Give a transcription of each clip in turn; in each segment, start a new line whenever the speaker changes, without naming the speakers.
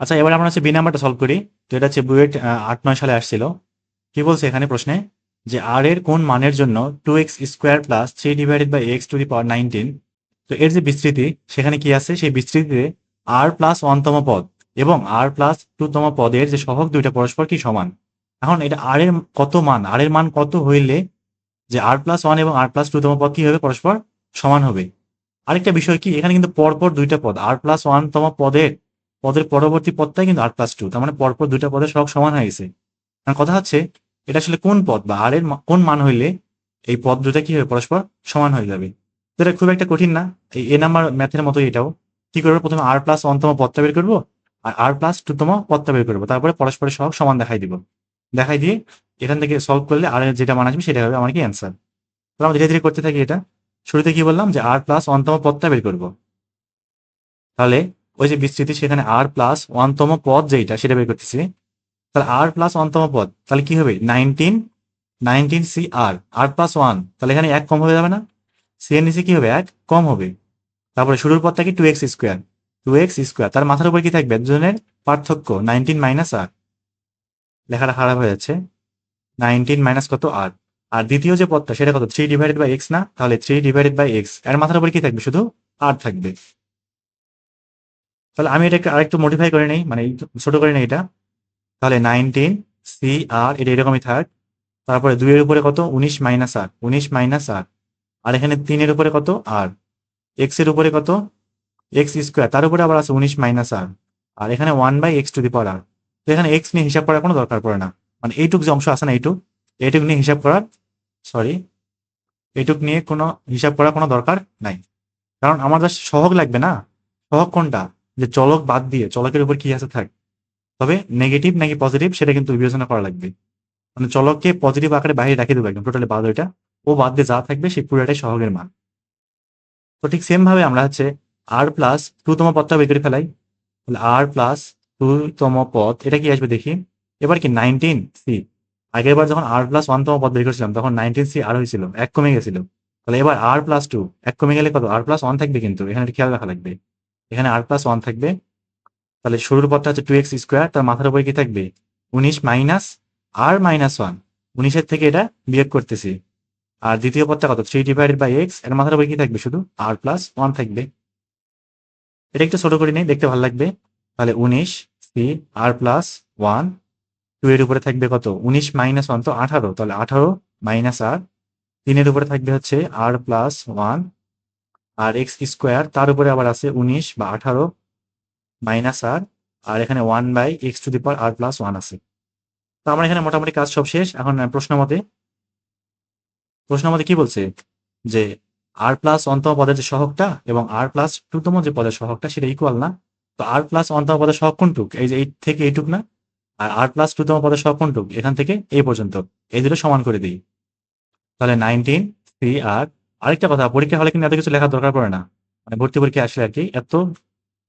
আচ্ছা এবার আমরা হচ্ছে বি নাম্বারটা সলভ করি। তো এটা হচ্ছে বুয়েট আট, নয় সালে আসছিল। কি বলছে এখানে প্রশ্নে? যে আর এর কোন মানের জন্য two x square plus three divided by x to the power nineteen তো এর যে বিস্তৃতি, সেখানে কি আছে? সেই বিস্তৃতিতে আর প্লাস ওয়ানতম পদ এবং আর প্লাস টুতম পদের যে সহগ দুইটা পরস্পর কি সমান? এখন এটা আর এর কত মান? আর এর মান কত হইলে যে আর প্লাস ওয়ান এবং আর প্লাস টুতম পদ কি হবে? পরস্পর সমান হবে। আরেকটা বিষয় কি? এখানে কিন্তু পরপর দুইটা পদ। আর প্লাস ওয়ানতম পদের পদের পরবর্তী পদটাই কিন্তু আর প্লাস টু তার মানে পরপর দুইটা পদের সব সমান হয়ে গেছে। এখন কথা হচ্ছে, এটা আসলে কোন পদ বা আর এর কোন মান হইলে এই পদ দুটা কি হবে? পরস্পর সমান হয়ে যাবে। এটা খুব একটা কঠিন না। এই এ নাম্বার ম্যাথের মতো এটাও। কি করব? প্রথমে আর প্লাস ওয়ানতম পদটা বের করব, আর আর প্লাস টুতম পদটা বের করব। তারপরে পরস্পরের সব সমান দেখাই দিব। দেখাই দিয়ে এখান থেকে সলভ করলে আর যেটা মান আসবে সেটা হবে আমার কি অ্যান্সার তো আমরা ধীরে ধীরে করতে থাকি এটা। শুরুতে কি বললাম যে আর প্লাস ওয়ানতম পদটা বের করব। তাহলে ওই যে বিস্তৃতি সেখানে আর প্লাস ওয়ানতম পদ যেটা সেটা বের করতেছি। তাহলে আর প্লাস ওয়ানতম পদ, তাহলে কি হবে? Nineteen nineteen C r r plus one তাহলে এখানে এক কম হয়ে যাবে না। সি এর নিচে কি হবে? এক কম হবে। তারপরে শুরুর পদটা কি? Two x square two x square তার মাথার উপর কি থাকবে? দুজনের পার্থক্য নাইনটিন মাইনাস আর লেখাটা খারাপ হয়ে যাচ্ছে। নাইনটিন মাইনাস কত? আর আর দ্বিতীয় যে পদটা, সেটা কত? থ্রি ডিভাইডেড বাই এক্স না? তাহলে থ্রি ডিভাইডেড বাই এক্সের মাথার উপর কি থাকবে? শুধু আর থাকবে। তাহলে আমি এটাকে আরেকটু মডিফাই করে নেই মানে ছোট করে নেই এটা। তাহলে নাইনটিন সি আর এটা এরকমই থাক। তারপরে দুইয়ের উপরে কত? উনিশ মাইনাস আর উনিশ মাইনাস আর আর এখানে তিনের উপরে কত? আর এক্সের উপরে কত? এক্স স্কোয়ার তার উপরে আবার আছে উনিশ মাইনাস আর আর এখানে one by x to the power r তো এখানে এক্স নিয়ে হিসাব করার কোনো দরকার পড়ে না। মানে এইটুক যে অংশ আছে না এইটুক এইটুক নিয়ে হিসাব করার সরি এইটুক নিয়ে কোনো হিসাব করার কোনো দরকার নাই। কারণ আমার জাস্ট সহগ লাগবে না, সহগ কোনটা? যে চলক বাদ দিয়ে, চলকের উপর কি আছে থাক। তবে নেগেটিভ নাকি পজিটিভ সেটা কিন্তু বিবেচনা করা লাগবে। মানে চলককে পজিটিভ আকারে বাইরে রাখি দেবো একদম টোটালি বাদ ওইটা। ও বাদ দিয়ে যা থাকবে সেই পুরোটাই সহগের মান। তো ঠিক সেম ভাবে আমরা হচ্ছে আর প্লাস টুতম পদটা বের করে ফেলাই। তাহলে আর প্লাস টুতম পদ, এটা কি আসবে দেখি। এবার কি নাইনটিন সি আগের বার যখন আর প্লাস ওয়ানতম পদ বের করেছিলাম, তখন নাইনটিন সি আর হয়েছিল, এক কমে গেছিল। তাহলে এবার আর প্লাস টু এক কমে গেলে কত? আর প্লাস ওয়ান থাকবে কিন্তু, এখানে খেয়াল রাখা লাগবে। এখানে আর প্লাস ওয়ান থাকবে। তাহলে শুরুর পদটা হচ্ছে টু এক্স স্কোয়ার তার মাথার উপরে কি থাকবে? উনিশ মাইনাস আর মাইনাস ওয়ান উনিশের থেকে এটা বিয়োগ করতেছি। আর দ্বিতীয় পদটা কত? থ্রি ডিভাইডেড বাই এক্সের মাথার উপরে কি থাকবে? শুধু আর প্লাস ওয়ান থাকবে। এটা একটু ছোট করে নেই, দেখতে ভালো লাগবে। তাহলে উনিশ C r plus one two এর উপরে থাকবে কত? উনিশ মাইনাস ওয়ান তো আঠারো। তাহলে আঠারো মাইনাস আর তিনের উপরে থাকবে হচ্ছে আর প্লাস ওয়ান আর এক্স স্কোয়ার, তার উপরে আবার আছে উনিশ বা আঠারো, মাইনাস আর আর এখানে one by x to the power r plus one আছে। তো আমার এখানে মোটামুটি কাজ সব শেষ। এখন প্রশ্ন মতে প্রশ্ন মতে কি বলছে? যে আর প্লাস অন্তম পদের যে সহকটা এবং আর প্লাস টুতম যে পদের সহকটা সেটা ইকুয়াল না। তো আর প্লাস অন্তম পদের সহগ কোনটুক? এই যে এইট থেকে এইটুক না? আর আর প্লাস টুতম পদের সহগ কোনটুক? এখান থেকে এই পর্যন্ত। এই দুটো সমান করে দিই। তাহলে নাইনটিন থ্রি আর আরেকটা কথা পরীক্ষা হলে কিন্তু এত কিছু লেখার দরকার পড়ে না। মানে ভর্তি পরীক্ষা আসলে আর কি, এত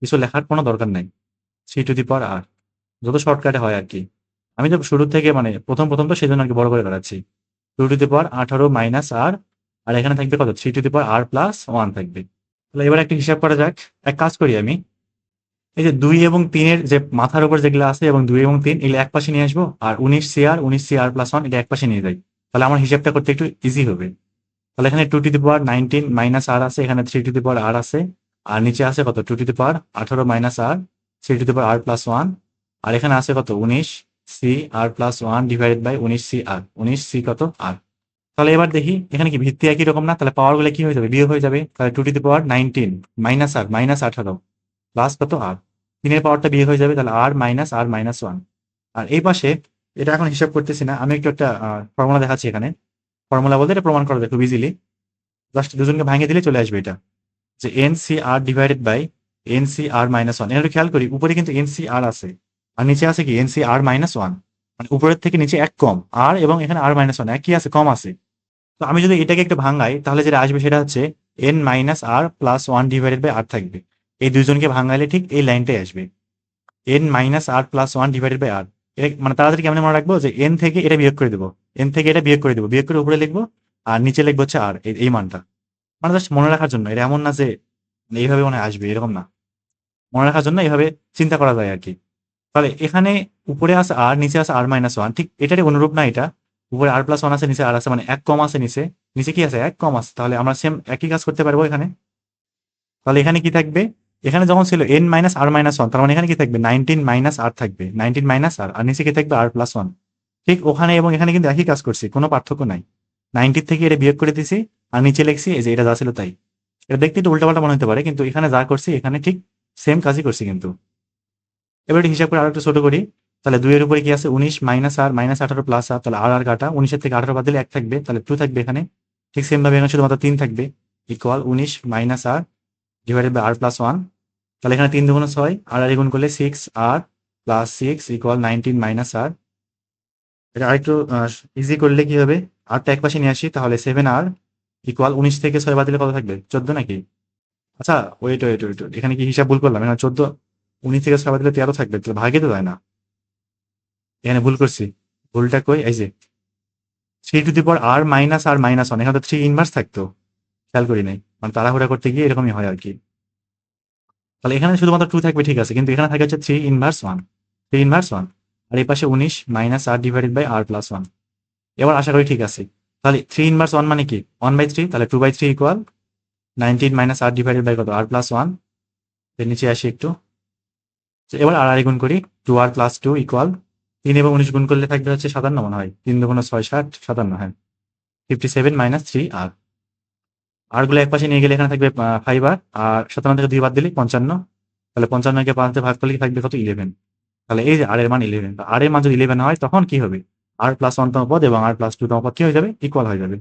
কিছু লেখার কোনো দরকার নাই। সি টু দি পাওয়ার আর যত শর্টকাটে হয় আর কি। আমি তো শুরু থেকে মানে প্রথম প্রথম তো সেই জন্য আর কি বড় করে করাচ্ছি টু টু দি পাওয়ার আঠারো মাইনাস আর আর এখানে থাকবে কত? Three to the power r plus one থাকবে। তাহলে এবার একটা হিসাব করা যাক। এক কাজ করি আমি। এই যে দুই এবং তিনের যে মাথার উপর যেগুলো আছে এবং দুই এবং তিন, এগুলো এক পাশে নিয়ে আসব, আর উনিশ সি আর উনিশ সি আর প্লাস ওয়ান এটা এক পাশে নিয়ে যাই। তাহলে আমার হিসাবটা করতে একটু ইজি হবে। তাহলে এখানে two to the power nineteen minus r আছে, এখানে থ্রি টু দি পাওয়ার আর আছে, আর নিচে আছে কত? টু টু দি পাওয়ার আঠারো minus r three to the power r plus one আর এখানে আছে কত? উনিশ C r plus one divided by উনিশ সি আর উনিশ সি কত? আর তাহলে এবার দেখি, এখানে কি ভিত্তি একই রকম না? তাহলে পাওয়ারগুলো কি হয়ে যাবে? বিয়োগ হয়ে যাবে। তাহলে two to the power nineteen minus r minus আঠারো প্লাস কত? আর তিনের পাওয়ারটা বিয়োগ হয়ে যাবে, তাহলে r minus r minus one আর এই পাশে, এটা এখন হিসাব করতেছি না, আমি একটু একটা ফর্মুলা দেখাচ্ছি এখানে। ফর্মুলা বলতে এটা প্রমাণ করা যায় খুব ইজিলি জাস্ট দুজনকে ভাঙিয়ে দিলে চলে আসবে এটা। যে n C r divided by n C r minus one এটা খেয়াল করি, উপরে কিন্তু এন সি আর আছে, আর নিচে আছে কি? N C r minus one মানে উপরের থেকে নিচে এক কম। আর এবং এখানে আর মাইনাস ওয়ান একই আছে, কম আছে। তো আমি যদি এটাকে একটু ভাঙাই, তাহলে যেটা আসবে সেটা হচ্ছে n minus r plus one divided by r থাকবে। এই দুজনকে ভাঙাইলে ঠিক এই লাইনটাই আসবে। N minus r plus one divided by r মানে তাড়াতাড়ি কেমন মনে রাখব যে এন থেকে এটা বিয়োগ করে দেবো। এন থেকে এটা বিয়োগ করে দেবো। বিয়োগ করে উপরে লিখব আর নিচে লিখব হচ্ছে আর এই- মানটা। মানে জাস্ট মনে রাখার জন্য, এটা এমন না যে এইভাবে মনে আসবে, এরকম না। মনে রাখার জন্য এইভাবে চিন্তা করা যায় আর কি। তাহলে এখানে উপরে আছে আর নিচে আছে আর মাইনাস ওয়ান ঠিক এটারই অনুরূপ না এটা। উপরে আর প্লাস ওয়ান আছে, নিচে আর আছে মানে এক কম আছে নিচে। নিচে কি আছে? এক কম আছে। তাহলে আমরা সেম একই কাজ করতে পারব এখানে। তাহলে এখানে কি থাকবে? এখানে যখন ছিল n minus r minus one তার মানে এখানে কি থাকবে? নাইনটিন মাইনাস আর থাকবে। নাইনটিন মাইনাস আর আর নিচে কি থাকবে? আর প্লাস ওয়ান ঠিক ওখানে এবং এখানে কিন্তু একই কাজ করছি, কোনো পার্থক্য নাই। নাইনটির থেকে এটা বিয়োগ করে দিছি, আর নিচে লিখছি এই যে এটা যা ছিল তাই। এটা দেখতে একটু উল্টাপাল্টা মনে হতে পারে, কিন্তু এখানে যা করছি, এখানে ঠিক সেম কাজই করছি কিন্তু। এবার একটু হিসাব করে আরও একটু ছোট করি। তাহলে দুইয়ের উপরে কি আছে? উনিশ মাইনাস আর মাইনাস আঠারো প্লাস আর তাহলে আর আর কাটা। উনিশের থেকে আঠারো বাদ দিলে এক থাকবে, তাহলে টু থাকবে এখানে। ঠিক সেম ভাবে এখানে শুধুমাত্র তিন থাকবে। ইকুয়াল উনিশ minus r divided by r plus one তাহলে এখানে তিন দুগুণ ছয়, আর আর গুণ করলে six r plus six equal nineteen minus r এটা আরেকটু ইজি করলে কি হবে? আরটা এক পাশে নিয়ে আসি, তাহলে সেভেন আর ইকুয়াল উনিশ থেকে ছয় বাদ দিলে কত থাকবে? চোদ্দ নাকি? আচ্ছা ওয়েট ওয়েট ওয়েট এখানে কি হিসাব ভুল করলাম? এখানে চোদ্দ, উনিশ থেকে ছয় বাদ দিলে তেরো থাকবে, তাহলে ভাগে তো যায় না। এখানে ভুল করছি। ভুলটা কই? এই যে থ্রি টু দি পর r minus r minus one এখানে তো থ্রি ইনভার্স থাকতো। খেয়াল করি নাই। মানে তাড়াহুড়া করতে গিয়ে এরকমই হয় আর কি তাহলে এখানে শুধুমাত্র টু থাকবে, ঠিক আছে। কিন্তু এখানে থাকে হচ্ছে three inverse one three inverse one আর এই পাশে উনিশ minus r divided by r plus one এবার আশা করি ঠিক আছে। তাহলে থ্রি ইনভার্স ওয়ান মানে কি? ওয়ান বাই থ্রি তাহলে two by three equal nineteen minus r divided by কত? আর প্লাস ওয়ান নিচে আসি একটু। এবার আর আর গুণ করি two r plus two equal তিন এবং উনিশ গুণ করলে থাকবে হচ্ছে সাতান্ন মনে হয়। তিন দুগুণ ছয় ষাট, সাতান্ন হ্যাঁ। Fifty seven minus three r আরগুলো এক পাশে নিয়ে গেলে এখানে থাকবে ফাইভ আর আর সাতান্ন থেকে দুই বাদ দিলে পঞ্চান্ন। তাহলে পঞ্চান্নকে পাঁচ ভাগ করলে থাকবে কত? ইলেভেন তাহলে এই যে আর এর মান ইলেভেন আর এর মান যদি ইলেভেন হয়, তখন কি হবে? আর প্লাস ওয়ান তম পদ এবং আর প্লাস টু তম পদ কি হয়ে যাবে? ইকুয়াল হয়ে যাবে।